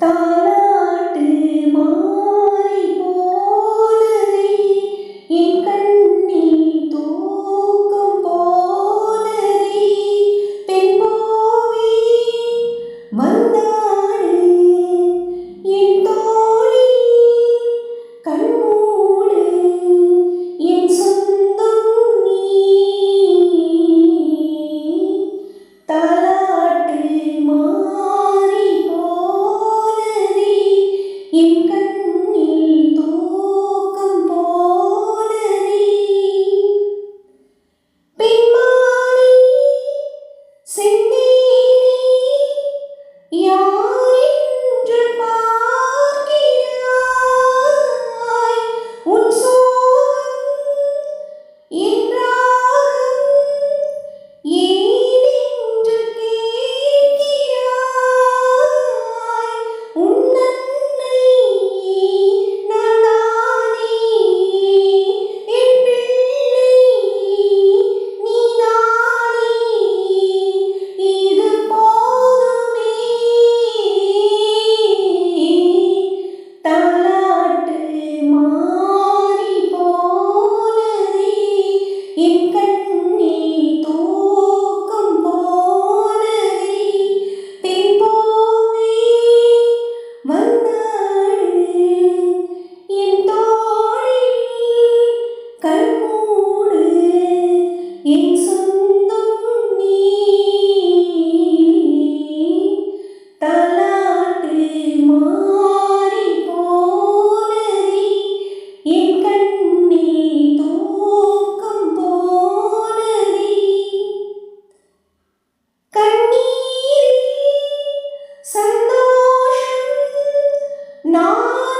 তা கண்ணீரில் சந்தோஷம் நான்